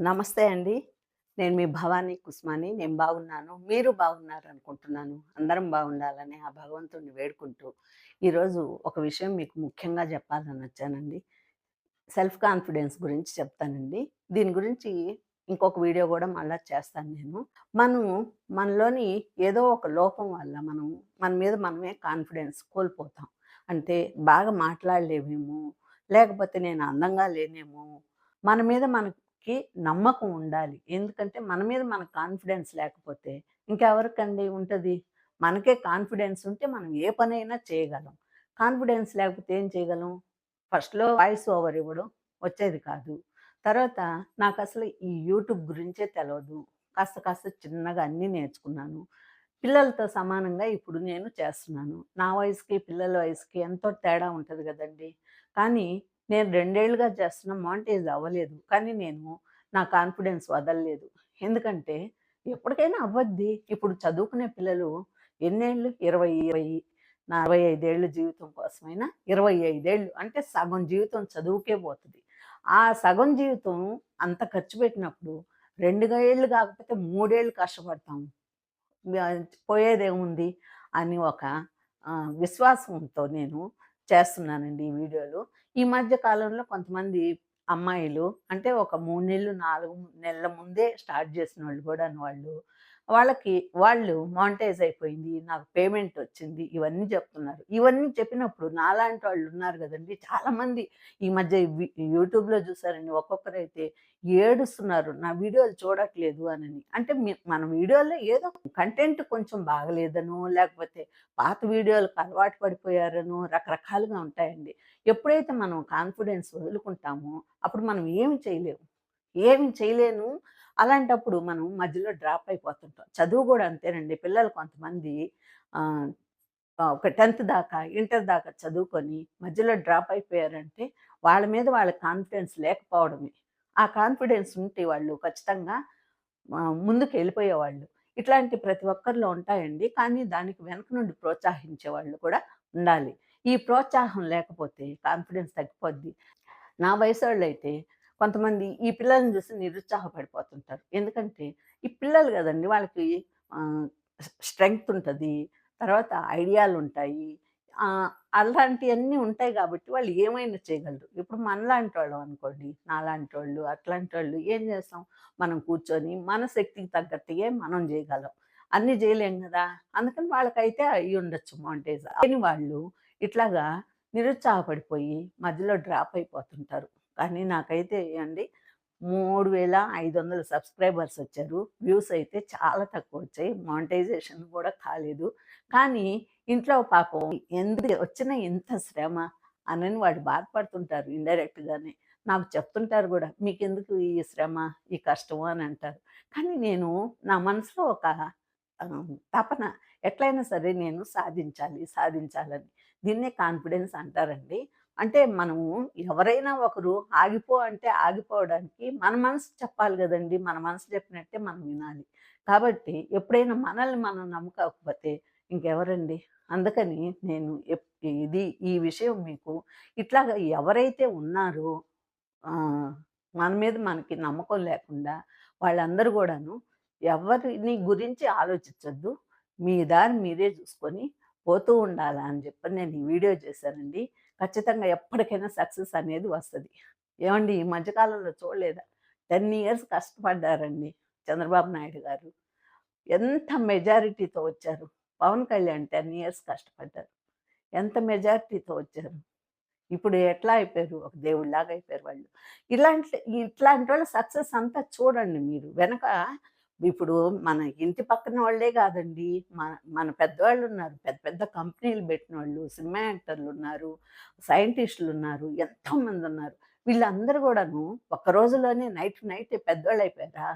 నమస్తే అండి. నేను మీ భవానీ కుస్మాని. నేను బాగున్నాను. మీరు బాగున్నారు అనుకుంటున్నాను. అందరం బాగుండాలని ఆ భగవంతుడిని వేడుకుంటూ, ఈరోజు ఒక విషయం మీకు ముఖ్యంగా చెప్పాలని వచ్చానండి. సెల్ఫ్ కాన్ఫిడెన్స్ గురించి చెప్తానండి. దీని గురించి ఇంకొక వీడియో కూడా మళ్ళా చేస్తాను నేను. మనం మనలోని ఏదో ఒక లోపం వల్ల మనం మన మీద మనమే కాన్ఫిడెన్స్ కోల్పోతాం. అంటే బాగా మాట్లాడలేమేమో, లేకపోతే నేను అందంగా లేనేమో, మన మీద మనకు నమ్మకం ఉండాలి. ఎందుకంటే మన మీద మనకు కాన్ఫిడెన్స్ లేకపోతే ఇంకెవరికండి ఉంటుంది మనకే కాన్ఫిడెన్స్ ఉంటే మనం ఏ పనైనా చేయగలం. కాన్ఫిడెన్స్ లేకపోతే ఏం చేయగలం? ఫస్ట్‌లో వాయిస్ ఓవర్ ఇవ్వడం వచ్చేది కాదు. తర్వాత నాకు అసలు ఈ యూట్యూబ్ గురించే తెలవదు. కాస్త కాస్త చిన్నగా అన్నీ నేర్చుకున్నాను. పిల్లలతో సమానంగా ఇప్పుడు నేను చేస్తున్నాను. నా వయసుకి, పిల్లల వయసుకి ఎంతో తేడా ఉంటుంది కదండి కానీ నేను 2 ఏళ్ళుగా చేస్తున్నా మానిటైజ్ అవ్వలేదు. కానీ నేను నా కాన్ఫిడెన్స్ వదలలేదు. ఎందుకంటే ఎప్పటికైనా అవ్వద్ది. ఇప్పుడు చదువుకునే పిల్లలు ఎన్నేళ్ళు? 20, 20 నా 65 ఏళ్ళ జీవితం కోసమైనా ఇరవై ఐదేళ్ళు అంటే సగం జీవితం చదువుకే పోతుంది ఆ సగం జీవితం అంత ఖర్చు పెట్టినప్పుడు రెండుగా ఏళ్ళు కాకపోతే మూడేళ్ళు కష్టపడతాం. పోయేదేముంది అని ఒక విశ్వాసంతో నేను చేస్తున్నానండి ఈ వీడియోలు. ఈ మధ్య కాలంలో కొంతమంది అమ్మాయిలు అంటే ఒక మూడు నెలలు, నాలుగు నెలల ముందే స్టార్ట్ చేసిన వాళ్ళు కూడా వాళ్ళు. వాళ్ళకి వాళ్ళు మానిటైజ్ అయిపోయింది. నాకు పేమెంట్ వచ్చింది. ఇవన్నీ చెప్తున్నారు. ఇవన్నీ చెప్పినప్పుడు నాలాంటి వాళ్ళు ఉన్నారు కదండి చాలామంది ఈ మధ్య యూట్యూబ్‌లో చూసారని ఒక్కొక్కరైతే ఏడుస్తున్నారు. నా వీడియోలు చూడట్లేదు అనని. అంటే మన వీడియోలో ఏదో కంటెంట్ కొంచెం బాగలేదనో, లేకపోతే పాత వీడియోలకు అలవాటు పడిపోయారనో రకరకాలుగా ఉంటాయండి. ఎప్పుడైతే మనం కాన్ఫిడెన్స్ వదులుకుంటామో అప్పుడు మనం ఏమి చేయలేము. ఏమి చేయలేను. అలాంటప్పుడు మనం మధ్యలో డ్రాప్ అయిపోతుంటాం. చదువు కూడా అంతేనండి. పిల్లలు కొంతమంది ఒక 10థ్ దాకా, ఇంటర్ దాకా చదువుకొని మధ్యలో డ్రాప్ అయిపోయారంటే వాళ్ళ మీద వాళ్ళ కాన్ఫిడెన్స్ లేకపోవడమే. ఆ కాన్ఫిడెన్స్ ఉంటే వాళ్ళు ఖచ్చితంగా ముందుకు వెళ్ళిపోయేవాళ్ళు ఇట్లాంటి ప్రతి ఒక్కరిలో ఉంటాయండి. కానీ దానికి వెనక నుండి ప్రోత్సహించే వాళ్ళు కూడా ఉండాలి. ఈ ప్రోత్సాహం లేకపోతే కాన్ఫిడెన్స్ తగ్గిపోద్ది. నా వయసోళ్ళైతే కొంతమంది ఈ పిల్లల్ని చూసి నిరుత్సాహపడిపోతుంటారు. ఎందుకంటే ఈ పిల్లలు కదండి వాళ్ళకి స్ట్రెంగ్త్ ఉంటుంది తర్వాత ఐడియాలు ఉంటాయి అలాంటివన్నీ ఉంటాయి కాబట్టి వాళ్ళు ఏమైనా చేయగలరు. ఇప్పుడు మనలాంటి వాళ్ళు అనుకోండి, నాలాంటోళ్ళు, అట్లాంటోళ్ళు ఏం చేస్తాం? మనం కూర్చొని మన శక్తికి తగ్గట్టుగా మనం చేయగలం అన్నీ చేయలేం కదా అందుకని వాళ్ళకైతే అయి ఉండొచ్చు మౌంటేజ్ అని వాళ్ళు ఇట్లాగా నిరుత్సాహపడిపోయి మధ్యలో డ్రాప్ అయిపోతుంటారు. కానీ నాకైతే అండి 3500 సబ్స్క్రైబర్స్ వచ్చారు. వ్యూస్ అయితే చాలా తక్కువ వచ్చాయి మానిటైజేషన్ కూడా కాలేదు. కానీ ఇంట్లో పాపం ఎందుకు వచ్చిన ఇంత శ్రమ అనని వాళ్ళు బాధపడుతుంటారు ఇండైరెక్ట్‌గానే. నాకు చెప్తుంటారు కూడా మీకు ఎందుకు ఈ శ్రమ, ఈ కష్టము" అని అంటారు. కానీ నేను నా మనసులో ఒక తపన ఎట్లైనా సరే నేను సాధించాలి, సాధించాలని. దీన్నే కాన్ఫిడెన్స్ అంటారండి. అంటే మనము ఎవరైనా ఒకరు ఆగిపో అంటే ఆగిపోవడానికి మన మనసు చెప్పాలి కదండి మన మనసు చెప్పినట్టే మనం వినాలి. కాబట్టి ఎప్పుడైనా మనల్ని మనం నమ్మకపోతే ఇంకెవరండి? అందుకని నేను ఇది ఈ విషయం మీకు ఇట్లాగా ఎవరైతే ఉన్నారో మన మీద మనకి నమ్మకం లేకుండా వాళ్ళందరూ కూడాను ఎవరిని గురించి ఆలోచించద్దు మీ దారి మీరే చూసుకొని పోతూ ఉండాలా అని చెప్పి నేను ఈ వీడియో చేశానండి. ఖచ్చితంగా ఎప్పటికైనా సక్సెస్ అనేది వస్తుంది ఏమండి ఈ మధ్యకాలంలో చూడలేదా? 10 ఇయర్స్ కష్టపడ్డారండి చంద్రబాబు నాయుడు గారు. ఎంత మెజారిటీతో వచ్చారు. పవన్ కళ్యాణ్ 10 ఇయర్స్ కష్టపడ్డారు. ఎంత మెజారిటీతో వచ్చారు. ఇప్పుడు ఎట్లా అయిపోయారు? ఒక దేవుడిలాగా అయిపోయారు వాళ్ళు. ఇలాంటి ఇట్లాంటి వాళ్ళ సక్సెస్ అంతా చూడండి మీరు. వెనక ఇప్పుడు మన ఇంటి పక్కన వాళ్ళే కాదండి. మన మన పెద్దవాళ్ళు ఉన్నారు. పెద్ద పెద్ద కంపెనీలు పెట్టిన వాళ్ళు సినిమా ఉన్నారు ఎంతోమంది ఉన్నారు వీళ్ళందరూ కూడాను ఒక్క రోజులోనే నైట్ నైట్ పెద్దవాళ్ళు అయిపోయారా?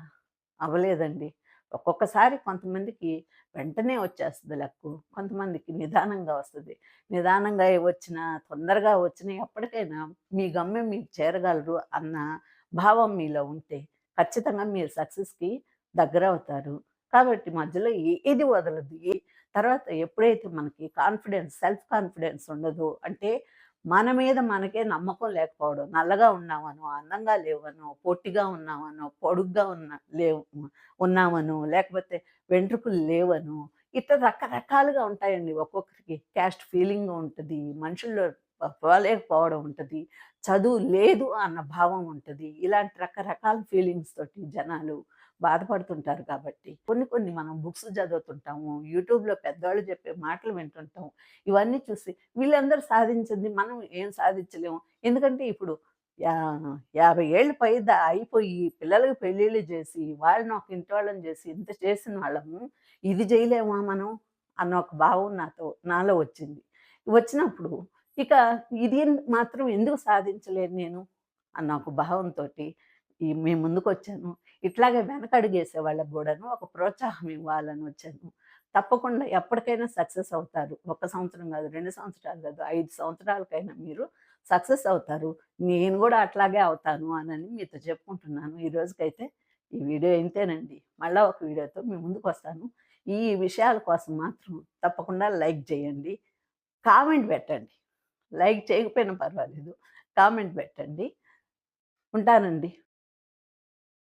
అవ్వలేదండి. ఒక్కొక్కసారి కొంతమందికి వెంటనే వచ్చేస్తుంది లక్కు. కొంతమందికి నిదానంగా వస్తుంది. నిదానంగా వచ్చినా, తొందరగా వచ్చినా ఎప్పటికైనా మీ గమ్యం మీరు చేరగలరు అన్న భావం మీలో ఉంటే ఖచ్చితంగా మీరు సక్సెస్‌కి దగ్గర అవుతారు కాబట్టి మధ్యలో ఏది వదలదు తర్వాత ఎప్పుడైతే మనకి కాన్ఫిడెన్స్, సెల్ఫ్ కాన్ఫిడెన్స్ ఉండదు అంటే మన మీద మనకే నమ్మకం లేకపోవడం. నల్లగా ఉన్నామనో, అందంగా లేవనో, పొట్టిగా ఉన్నామనో, పొడుగ్గా ఉన్న లేవు ఉన్నామనో, లేకపోతే వెంట్రుకలు లేవనో, ఇట్లా రకరకాలుగా ఉంటాయండి ఒక్కొక్కరికి. క్యాస్ట్ ఫీలింగ్ ఉంటుంది మనుషుల్లో పోలేకపోవడం ఉంటుంది చదువు లేదు అన్న భావం ఉంటుంది ఇలాంటి రకరకాల ఫీలింగ్స్ తోటి జనాలు బాధపడుతుంటారు కాబట్టి, కొన్ని కొన్ని మనం బుక్స్ చదువుతుంటాము. యూట్యూబ్‌లో పెద్దవాళ్ళు చెప్పే మాటలు వింటుంటాము ఇవన్నీ చూసి వీళ్ళందరూ సాధించింది మనం ఏం సాధించలేము. ఎందుకంటే ఇప్పుడు యా 50 ఏళ్ళు పైద అయిపోయి పిల్లలకి పెళ్ళిళ్ళు చేసి, వాళ్ళని ఒక ఇంటి చేసి, ఇంత చేసిన వాళ్ళము ఇది చేయలేమా మనం? అన్న ఒక భావం నాతో నాలో వచ్చింది. వచ్చినప్పుడు ఇక ఇది మాత్రం ఎందుకు సాధించలేను నేను? అన్న ఒక భావంతో ఈ ముందుకు వచ్చాను ఇట్లాగే వెనకడుగేసే వాళ్ళకు కూడాను ఒక ప్రోత్సాహం ఇవ్వాలని వచ్చాను. తప్పకుండా ఎప్పటికైనా సక్సెస్ అవుతారు. ఒక సంవత్సరం కాదు, రెండు సంవత్సరాలు కాదు, ఐదు సంవత్సరాలకైనా మీరు సక్సెస్ అవుతారు. నేను కూడా అట్లాగే అవుతాను అనని మీతో చెప్పుకుంటున్నాను. ఈ రోజుకైతే ఈ వీడియో ఇంతేనండి. మళ్ళీ ఒక వీడియోతో మీ ముందుకొస్తాను. ఈ విషయాల కోసం మాత్రం తప్పకుండా లైక్ చేయండి. కామెంట్ పెట్టండి. లైక్ చేయకపోయినా పర్వాలేదు. కామెంట్ పెట్టండి. ఉంటానండి.